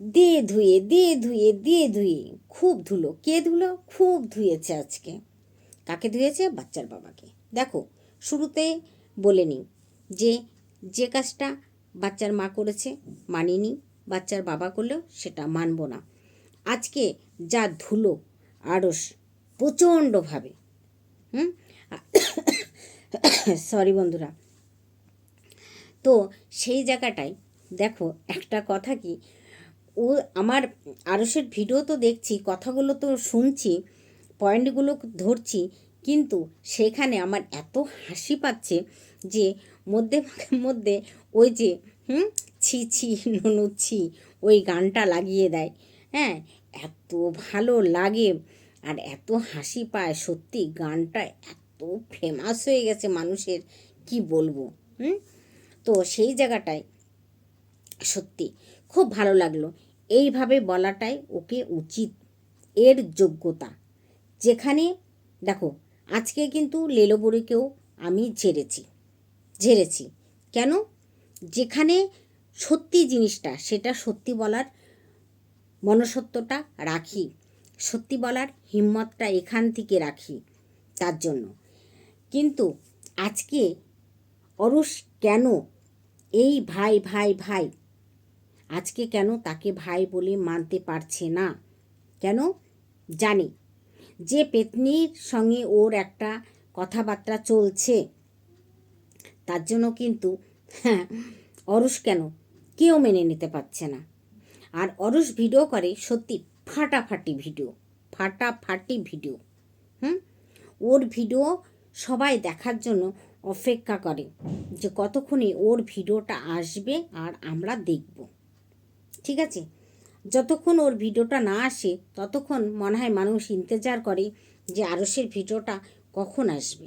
দিয়ে ধুয়ে দিয়ে ধুয়ে দিয়ে ধুয়ে। খুব ধুলো। কে ধুলো? খুব ধুয়েছে আজকে। কাকে ধুয়েছে? বাচ্চার বাবাকে। দেখো, শুরুতে বলে নিই যে যে কাজটা বাচ্চার মা করেছে, মানিনি। বাচ্চার বাবা করলেও সেটা মানব না। আজকে যা ধুলো, আড়স, প্রচণ্ডভাবে, হুম? সরি বন্ধুরা। তো সেই জায়গাটায় দেখো একটা কথা কি ও আমার আরসের ভিডিও তো দেখছি, কথাগুলো তো শুনছি, পয়েন্টগুলো ধরছি, কিন্তু সেখানে আমার এত হাসি পাচ্ছে যে মধ্যে মধ্যে ওই যে, হুম, ছি ছি, নুনু, ছি, ওই গানটা লাগিয়ে দেয়। হ্যাঁ এত ভালো লাগে আর এত হাসি পায়, সত্যি গানটা এত ফেমাস হয়ে গেছে মানুষের, কি বলব, হুম? তো সেই জায়গাটায় সত্যি খুব ভালো লাগল। এইভাবে বলাটাই ওকে উচিত, এর যোগ্যতা। যেখানে, দেখো, আজকে কিন্তু লেলোবুড়িকেও আমি ঝেড়েছি ঝেড়েছি। কেন? যেখানে সত্যি জিনিসটা, সেটা সত্যি বলার মনসত্বটা রাখি, সত্যি বলার হিম্মতটা এখান থেকে রাখি তার জন্য। কিন্তু আজকে অরুষ কেন এই ভাই ভাই ভাই আজকে কেন তাকে ভাই বলে মানতে পারছে না? কেন? জানি। যে পেতনির সঙ্গে ওর একটা কথাবার্তা চলছে, তার জন্য কিন্তু হ্যাঁ অরুষ কেন কেউ মেনে নিতে পারছে না। আর অরুষ ভিডিও করে সত্যি ফাটাফাটি ভিডিও ফাটাফাটি ভিডিও, হুম? ওর ভিডিও সবাই দেখার জন্য অপেক্ষা করে যে কতক্ষণে ওর ভিডিওটা আসবে আর আমরা দেখব। ঠিক আছে? যতক্ষণ ওর ভিডিওটা না আসে, ততক্ষণ মনে হয় মানুষ ইন্তজার করে যে আরসের ভিডিওটা কখন আসবে।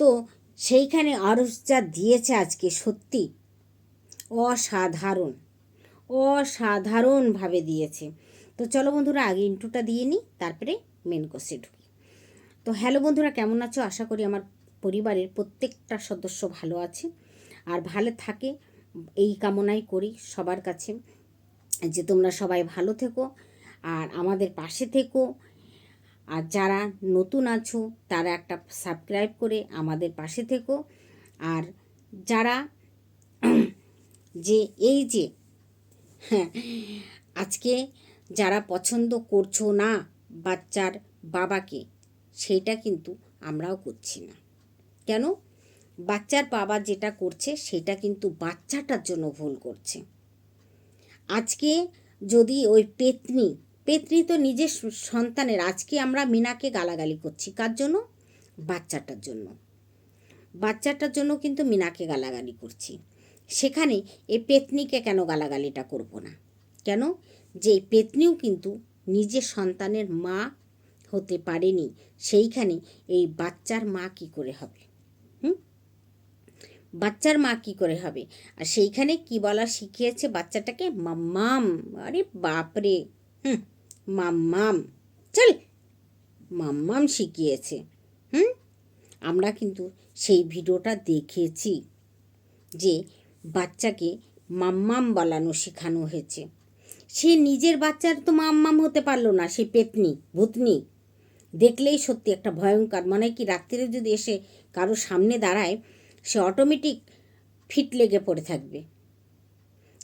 তো সেইখানে আরস যা দিয়েছে আজকে সত্যি অসাধারণ, অসাধারণভাবে দিয়েছে। তো চলো বন্ধুরা, আগে ইন্টুটা দিয়ে নিই, তারপরে মেন কোর্সে ঢুকি। তো হ্যালো বন্ধুরা, কেমন আছো? আশা করি আমার পরিবারের প্রত্যেকটা সদস্য ভালো আছে। আর ভালো থাকে, এই কামনাই করি সবার কাছে। যে তোমরা সবাই ভালো থেকো আর আমাদের পাশে থেকো। আর যারা নতুন আছো, তারা একটা সাবস্ক্রাইব করে আমাদের পাশে থেকো। আর যারা যে এই যে হ্যাঁ আজকে যারা পছন্দ করছ না বাচ্চার বাবাকে, সেইটা কিন্তু আমরাও করছি না। কেন? বাচ্চার বাবা যেটা করছে, সেটা কিন্তু বাচ্চাটার জন্য ভুল করছে। আজকে যদি ওই পেতনি পেতনি তো নিজের সন্তানের, আজকে আমরা মিনাকে গালাগালি করছি। কার জন্য? বাচ্চাটার জন্য। বাচ্চাটার জন্য কিন্তু মিনাকে গালাগালি করছি। সেখানে এই পেতনিকে কেন গালাগালিটা করব না? কেন? যে পেতনিও কিন্তু নিজের সন্তানের মা হতে পারেনি। সেইখানে এই বাচ্চার মা কি করে হবে? বাচ্চার মা কি করে হবে? আর সেইখানে কি বলা শিখিয়েছে বাচ্চাটাকে? মাম্মাম। আরে বাপরে। হুম, মাম্মাম। চল, মাম্মাম শিখিয়েছে। হুম, আমরা কিন্তু সেই ভিডিওটা দেখেছি যে বাচ্চাকে মাম্মাম বলানো শেখানো হয়েছে। সে নিজের বাচ্চার তো মাম্মাম হতে পারল না, সে পেতনি, ভূতনি। দেখলেই সত্যি একটা ভয়ঙ্কর। মানে কি, রাত্রিরে যদি এসে কারও সামনে দাঁড়ায় সে অটোমেটিক ফিট লেগে পড়ে থাকবে।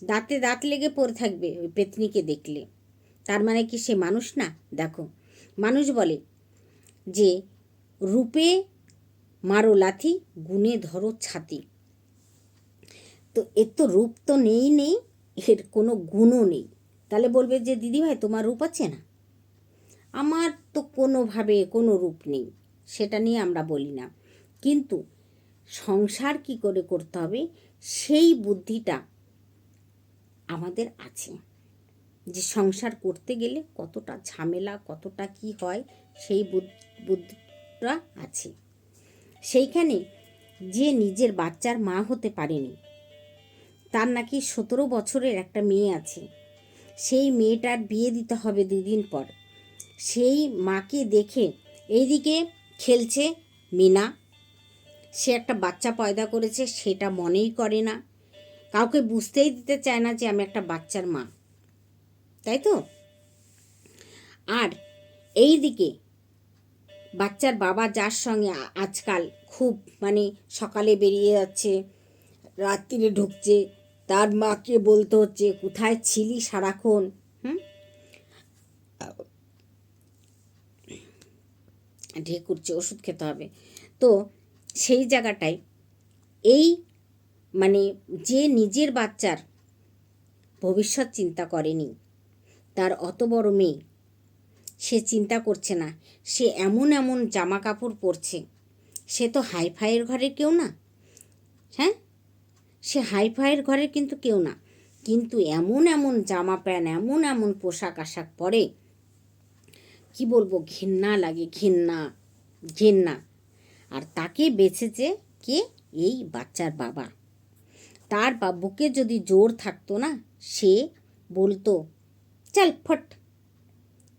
দাঁতে দাঁত লেগে পড়ে থাকবে ওই পেতনিকে দেখলে। তার মানে কি সে মানুষ না? দেখো, মানুষ বলে যে, রূপে মারো লাথি, গুণে ধরো ছাতি। তো এর তো রূপ তো নেই নেই, এর কোনো গুণও নেই। তাহলে বলবে যে, দিদিভাই, তোমার রূপ আছে না? আমার তো কোনোভাবে কোনো রূপ নেই, সেটা নিয়ে আমরা বলি না। কিন্তু সংসার কি করে করতে হবে, সেই বুদ্ধিটা আমাদের আছে। যে সংসার করতে গেলে কতটা ঝামেলা, কতটা কি হয়, সেই বুদ্ধিটা আছে। সেইখানে যে নিজের বাচ্চার মা হতে পারেনি, তার নাকি সতেরো বছরের একটা মেয়ে আছে। সেই মেয়েটার বিয়ে দিতে হবে দুদিন পর। সেই মাকে দেখে এইদিকে খেলছে মিনা সে একটা বাচ্চা পয়দা করেছে, সেটা মনেই করে না। কাউকে বুঝতেই দিতে চায় না যে আমি একটা বাচ্চার মা। তাই তো? আর এই দিকে বাচ্চার বাবা যার সঙ্গে আজকাল খুব মানে সকালে বেরিয়ে যাচ্ছে, রাত্রিরে ঢুকছে, তার মাকে বলতে হচ্ছে, কোথায় ছিলি সারাক্ষণ? হুম? ঢেকুরছে ওষুধ খেতে হবে। তো সেই জায়গাটায় এই মানে যে নিজের বাচ্চার ভবিষ্যৎ চিন্তা করেনি, তার অত বড় মেয়ে, সে চিন্তা করছে না। সে এমন এমন জামা কাপড় পরছে, সে তো হাইফাইয়ের ঘরের কেউ না। হ্যাঁ? সে হাইফাইয়ের ঘরের কিন্তু কেউ না। কিন্তু এমন এমন জামা প্যান্ট, এমন এমন পোশাক আশাক পরে, কি বলব, ঘেন্না লাগে, ঘেন্না ঘেন্না। আর তাকে বেছেছে কে? এই বাচ্চার বাবা। তার বা বুকে যদি জোর থাকতো না, সে বলতো, চল ফট।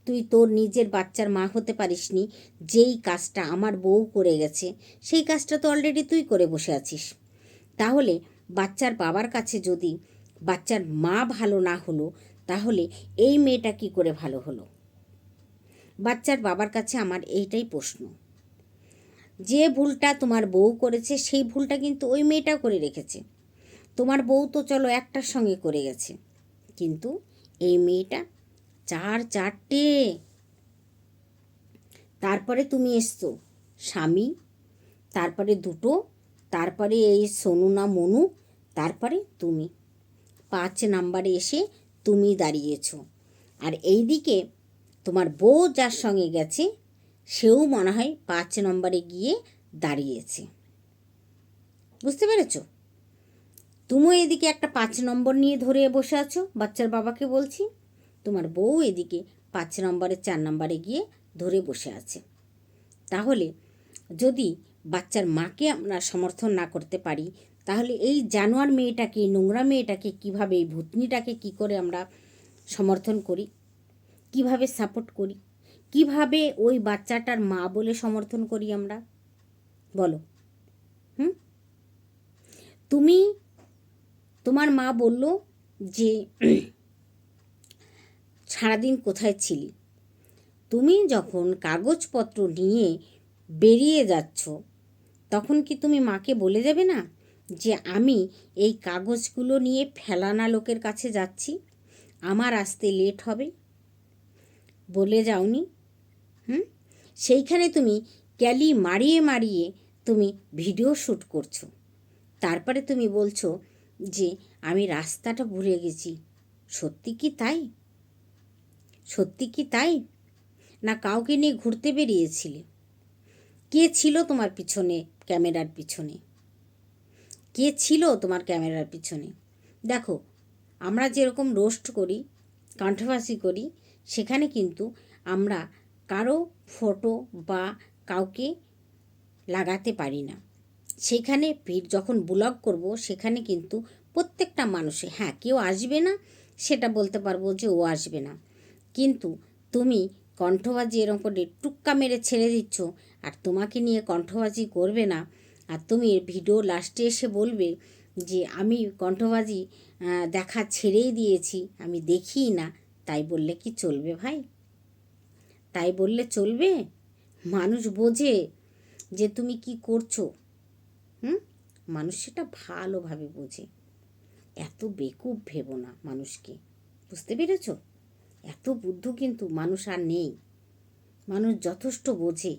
তুই তোর নিজের বাচ্চার মা হতে পারিসনি, যেই কাজটা আমার বউ করে গেছে, সেই কাজটা তো অলরেডি তুই করে বসে আছিস। তাহলে বাচ্চার বাবার কাছে যদি বাচ্চার মা ভালো না হলো, তাহলে এই মেয়েটা কি করে ভালো হলো? বাচ্চার বাবার কাছে আমার এইটাই প্রশ্ন। যে ভুলটা তোমার বউ করেছে, সেই ভুলটা কিন্তু ওই মেয়েটা করে রেখেছে। তোমার বউ তো চলো একটার সঙ্গে করে গেছে। কিন্তু এই মেয়েটা চার চারটে। তারপরে তুমি এসছো, স্বামী, তারপরে দুটো, তারপরে এই সোনু না মনু, তারপরে তুমি। পাঁচ নাম্বারে এসে তুমি দাঁড়িয়েছো। আর এইদিকে তোমার বউ যার সঙ্গে গেছে সেও মনে হয় পাঁচ নম্বরে গিয়ে দাঁড়িয়েছে। বুঝতে পেরেছ? তুমিও এদিকে একটা পাঁচ নম্বর নিয়ে ধরে বসে আছো, বাচ্চার বাবাকে বলছি। তোমার বউ এদিকে পাঁচ নম্বরে, চার নম্বরে গিয়ে ধরে বসে আছে। তাহলে যদি বাচ্চার মাকে আমরা সমর্থন না করতে পারি, তাহলে এই জানোয়ার মেয়েটাকে, নোংরা মেয়েটাকে কীভাবে, এই ভূতনিটাকে কি করে আমরা সমর্থন করি? কীভাবে সাপোর্ট করি? কীভাবে ওই বাচ্চাটার মা বলে সমর্থন করি আমরা? বলো। হুম? তুমি, তোমার মা বলল যে, সারাদিন কোথায় ছিলি? তুমি যখন কাগজপত্র নিয়ে বেরিয়ে যাচ্ছ, তখন কি তুমি মাকে বলে যাবে না যে, আমি এই কাগজগুলো নিয়ে ফেলানা লোকের কাছে যাচ্ছি, আমার আসতে লেট হবে বলে যাওনি। হুম? সেইখানে তুমি ক্যালি মারিয়ে মারিয়ে তুমি ভিডিও শ্যুট করছ। তারপরে তুমি বলছো যে, আমি রাস্তাটা ভুলে গেছি। সত্যি কি তাই? সত্যি কি তাই? না কাউকে নিয়ে ঘুরতে বেরিয়েছিলে? কে ছিল তোমার পিছনে ক্যামেরার পিছনে? কে ছিল তোমার ক্যামেরার পিছনে? দেখো, আমরা যেরকম রোস্ট করি কন্ট্রোভার্সি করি, সেখানে কিন্তু আমরা কারও ফটো বা কাউকে লাগাতে পারি না। সেখানে ভিড় যখন ব্লগ করব, সেখানে কিন্তু প্রত্যেকটা মানুষে হ্যাঁ কেউ আসবে না, সেটা বলতে পারব যে ও আসবে না। কিন্তু তুমি কণ্ঠবাজি এরকম করে টুক্কা মেরে ছেড়ে দিচ্ছ আর তোমাকে নিয়ে কণ্ঠবাজি করবে না আর তুমি ভিডিও লাস্টে এসে বলবে যে, আমি কণ্ঠবাজি দেখা ছেড়েই দিয়েছি, আমি দেখি না। তাই বললে কি চলবে ভাই? তাই বললে চলবে? মানুষ বোঝে যে তুমি কি করছ। হুম? মানুষ সেটা ভালোভাবে বোঝে। এত বেকুব ভেবো না মানুষকে। বুঝতে পেরেছ? এত বুদ্ধ কিন্তু মানুষ আর নেই। মানুষ যথেষ্ট বোঝে।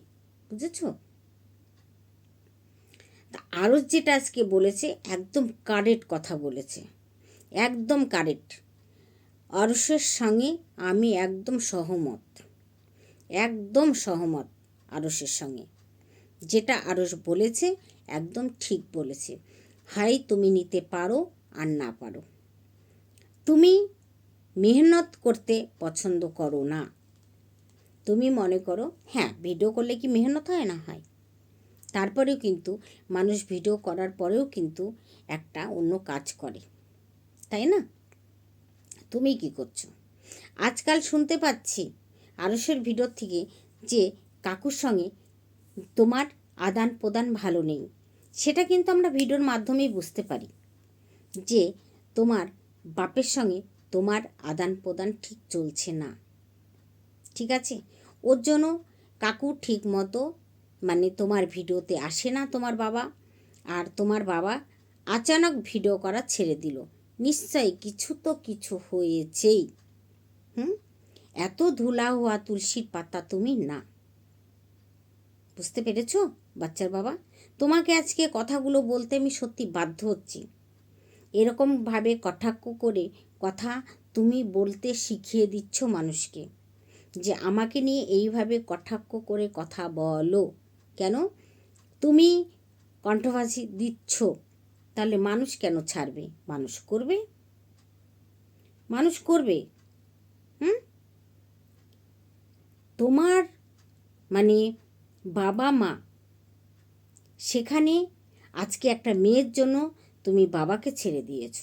বুঝেছ? আরও যেটা আজকে বলেছে, একদম কারেক্ট কথা বলেছে। একদম কারেক্ট। আরসের সঙ্গে আমি একদম সহমত। একদম সহমত আরসের সঙ্গে। যেটা আরস বলেছে, একদম ঠিক বলেছে। হাই, তুমি নিতে পারো আর না পারো। তুমি মেহনত করতে পছন্দ করো না। তুমি মনে করো হ্যাঁ ভিডিও করলে কি মেহনত হয় না? হয়। তারপরেও কিন্তু মানুষ ভিডিও করার পরেও কিন্তু একটা অন্য কাজ করে। তাই না? তুমি কি করছ? আজকাল শুনতে পাচ্ছি আরসের ভিডিওর থেকে যে কাকুর সঙ্গে তোমার আদান প্রদান ভালো নেই, সেটা কিন্তু আমরা ভিডিওর মাধ্যমেই বুঝতে পারি যে তোমার বাপের সঙ্গে তোমার আদান প্রদান ঠিক চলছে না। ঠিক আছে? ওর জন্য কাকু ঠিক মতো মানে তোমার ভিডিওতে আসে না তোমার বাবা আর তোমার বাবা আচানক ভিডিও করা ছেড়ে দিল। নিশ্চয়ই কিছু তো কিছু হয়েছেই। হুম? এত ধুলা হওয়া তুলসীর পাতা তুমি না। বুঝতে পেরেছ, বাচ্চার বাবা? তোমাকে আজকে কথাগুলো বলতে আমি সত্যি বাধ্য হচ্ছি। এরকমভাবে কটাক্ষ করে কথা তুমি বলতে শিখিয়ে দিচ্ছ মানুষকে যে আমাকে নিয়ে এইভাবে কটাক্ষ করে কথা বলো। কেন? তুমি কণ্ঠভাষী দিচ্ছ, তাহলে মানুষ কেন ছাড়বে? মানুষ করবে? মানুষ করবে। হুম? তোমার মানে বাবা মা, সেখানে আজকে একটা মেয়ের জন্য তুমি বাবাকে ছেড়ে দিয়েছ।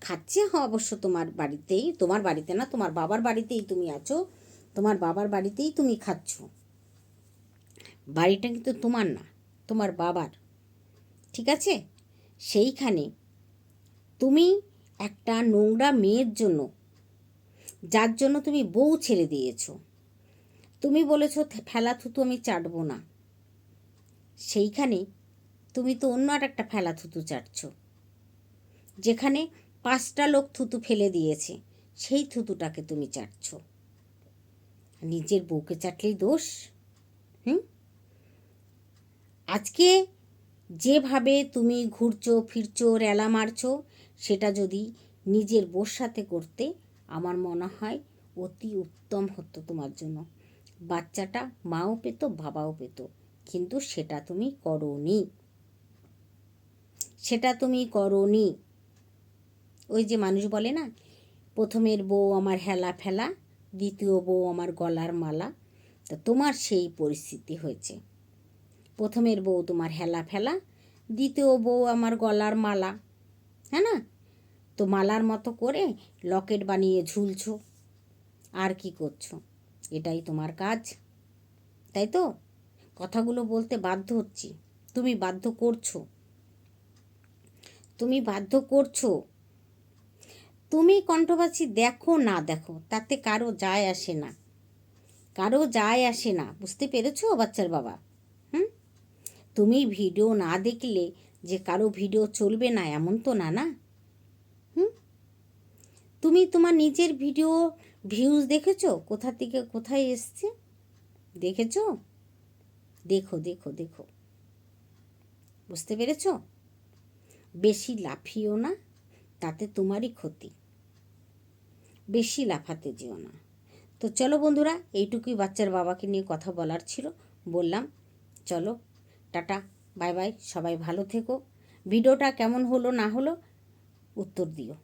খাচ্ছে হ্যাঁ অবশ্য তোমার বাড়িতেই, তোমার বাড়িতে না, তোমার বাবার বাড়িতেই তুমি আছো, তোমার বাবার বাড়িতেই তুমি খাচ্ছ। বাড়িটা কিন্তু তোমার না, তোমার বাবার। ঠিক আছে? সেইখানে তুমি একটা নোংরা মেয়ের জন্য, যার জন্য তুমি বউ ছেড়ে দিয়েছ। তুমি বলেছ ফেলা থুতু আমি চাটবো না। সেইখানে তুমি তো অন্য আর একটা ফেলা থুতু চাটছ। যেখানে পাঁচটা লোক থুতু ফেলে দিয়েছে, সেই থুতুটাকে তুমি চাটছ। নিজের বউকে চাটলেই দোষ? হুম? আজকে যেভাবে তুমি ঘুরছো, ফিরছো, রেলা মারছো, সেটা যদি নিজের বোর সাথে করতে আমার মনে হয় অতি উত্তম হতো তোমার জন্য। বাচ্চাটা মাও পেত, বাবাও পেত। কিন্তু সেটা তুমি করনি। সেটা তুমি করনি। ওই যে মানুষ বলে না, প্রথমের বউ আমার হেলা ফেলা, দ্বিতীয় বউ আমার গলার মালা। তা তোমার সেই পরিস্থিতি হয়েছে। প্রথমের বউ তোমার হেলা ফেলা, দ্বিতীয় বউ আমার গলার মালা হ্যাঁ না? তো মালার মতো করে লকেট বানিয়ে ঝুলছো। আর কি করছ? এটাই তোমার কাজ। তাই তো? কথাগুলো বলতে বাধ্য হচ্ছি। তুমি বাধ্য করছ। তুমি বাধ্য করছ। তুমি কণ্ঠবাসী দেখো না দেখো, তাতে কারও যায় আসে না। কারও যায় আসে না। বুঝতে পেরেছ বাচ্চার বাবা? হুম? তুমি ভিডিও না দেখলে যে কারও ভিডিও চলবে না, এমন তো না না? হুম? তুমি তোমার নিজের ভিডিও ভিউজ দেখেছ? কোথা থেকে, কোথায় এসছে? দেখেছ? দেখো দেখো দেখো। বুঝতে পেরেছ? বেশি লাফিও না, তাতে তোমারই ক্ষতি। বেশি লাফাতে যেও না। তো চলো বন্ধুরা, এইটুকুই বাচ্চার বাবাকে নিয়ে কথা বলার ছিল। বললাম, চলো, টাটা, বাই বাই, সবাই ভালো থেকো। ভিডিওটা কেমন হলো, না হলো, উত্তর দিও।